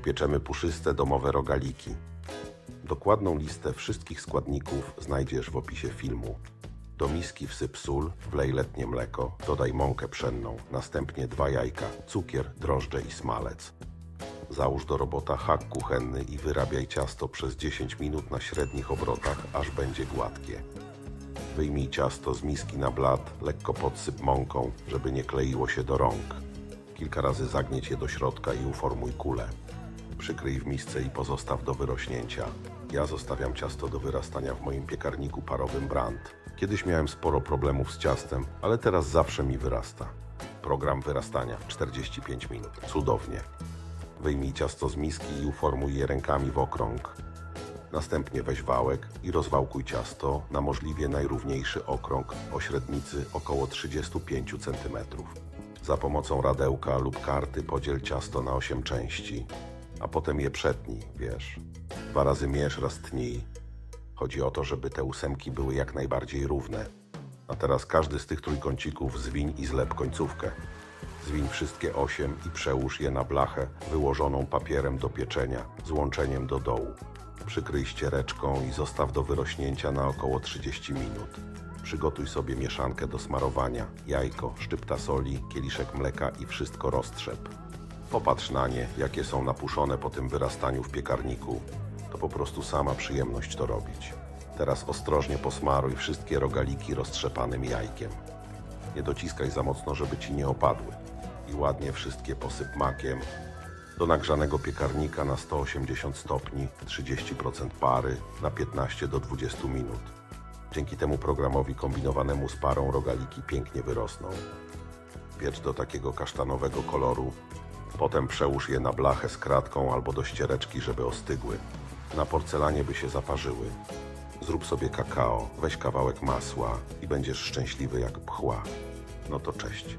Upieczemy puszyste domowe rogaliki. Dokładną listę wszystkich składników znajdziesz w opisie filmu. Do miski wsyp sól, wlej letnie mleko, dodaj mąkę pszenną, następnie dwa jajka, cukier, drożdże i smalec. Załóż do robota hak kuchenny i wyrabiaj ciasto przez 10 minut na średnich obrotach, aż będzie gładkie. Wyjmij ciasto z miski na blat, lekko podsyp mąką, żeby nie kleiło się do rąk. Kilka razy zagnieć je do środka i uformuj kulę. Przykryj w misce i pozostaw do wyrośnięcia. Ja zostawiam ciasto do wyrastania w moim piekarniku parowym Brandt. Kiedyś miałem sporo problemów z ciastem, ale teraz zawsze mi wyrasta. Program wyrastania 45 minut. Cudownie. Wyjmij ciasto z miski i uformuj je rękami w okrąg. Następnie weź wałek i rozwałkuj ciasto na możliwie najrówniejszy okrąg o średnicy około 35 cm. Za pomocą radełka lub karty podziel ciasto na 8 części, a potem je przetnij, wiesz. Dwa razy mierz, raz tnij. Chodzi o to, żeby te ósemki były jak najbardziej równe. A teraz każdy z tych trójkącików zwiń i zlep końcówkę. Zwiń wszystkie osiem i przełóż je na blachę wyłożoną papierem do pieczenia z łączeniem do dołu. Przykryj ściereczką i zostaw do wyrośnięcia na około 30 minut. Przygotuj sobie mieszankę do smarowania, jajko, szczypta soli, kieliszek mleka i wszystko roztrzep. Popatrz na nie, jakie są napuszone po tym wyrastaniu w piekarniku. To po prostu sama przyjemność to robić. Teraz ostrożnie posmaruj wszystkie rogaliki roztrzepanym jajkiem. Nie dociskaj za mocno, żeby ci nie opadły. I ładnie wszystkie posyp makiem. Do nagrzanego piekarnika na 180 stopni, 30% pary na 15 do 20 minut. Dzięki temu programowi kombinowanemu z parą rogaliki pięknie wyrosną. Piecz do takiego kasztanowego koloru. Potem przełóż je na blachę z kratką albo do ściereczki, żeby ostygły. Na porcelanie by się zaparzyły. Zrób sobie kakao, weź kawałek masła i będziesz szczęśliwy jak pchła. No to cześć.